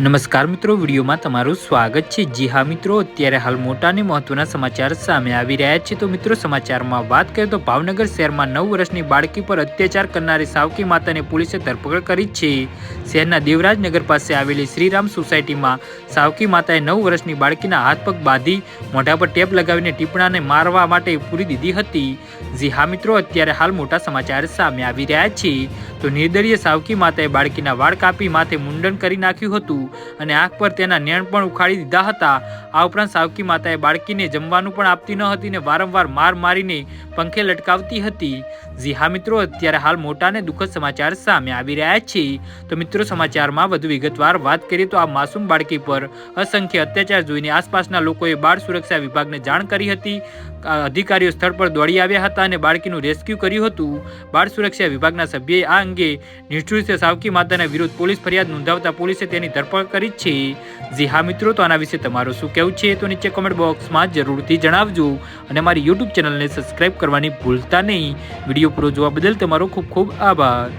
નમસ્કાર મિત્રો, વિડીયોમાં તમારું સ્વાગત છે. જી હા મિત્રો, અત્યારે હાલ મોટા અને મહત્વના સમાચાર સામે આવી રહ્યા છે. તો મિત્રો, સમાચારમાં વાત કરીએ તો ભાવનગર શહેરમાં નવ વર્ષની બાળકી પર અત્યાચાર કરનારી સાવકી માતાને પોલીસે ધરપકડ કરી છે. શહેરના દેવરાજનગર પાસે આવેલી શ્રીરામ સોસાયટીમાં સાવકી માતાએ નવ વર્ષની બાળકીના હાથ પગ બાંધી, મોઢા પર ટેપ લગાવીને ટીપણાને મારવા માટે પૂરી દીધી હતી. જી હા મિત્રો, અત્યારે હાલ મોટા સમાચાર સામે આવી રહ્યા છે. તો નિર્દળીય સાવકી માતાએ બાળકીના વાળ કાપી માથે મુંડન કરી નાખ્યું હતું. અને આંખ પર તેના નેણ પણ ઉખાડી દીધા હતા. આ ઉપરાંત સાવકી માતાએ બાળકીને જમવાનું પણ આપતી ન હતી ને વારંવાર માર મારીને પંખે લટકાવતી હતી. જી હા મિત્રો, અત્યારે હાલ મોટા અને દુઃખદ સમાચાર સામે આવી રહ્યા છે. તો મિત્રો, સમાચારમાં વધુ વિગતવાર વાત કરીએ તો આ માસૂમ બાળકી પર અસંખ્ય અત્યાચાર જોઈને આસપાસના લોકોએ બાળ સુરક્ષા વિભાગને જાણ કરી હતી. અધિકારીઓ સ્થળ પર દોડી આવ્યા હતા અને બાળકીનું રેસ્ક્યુ કર્યું હતું. બાળ સુરક્ષા વિભાગના સભ્યએ આ અંગે નિષ્ઠુર સાવકી માતાના વિરુદ્ધ પોલીસ ફરિયાદ નોંધાવતા પોલીસે તેની ધરપકડ કરી છે. જી હા મિત્રો, તો આના વિશે તમારું શું કહેવું છે તો નીચે કોમેન્ટ બોક્સમાં જરૂરથી જણાવજો અને મારી યુટ્યુબ ચેનલને સબસ્ક્રાઈબ કરવાની ભૂલતા નહીં. વીડિયો પૂરો જોવા બદલ તમારો ખૂબ ખૂબ આભાર.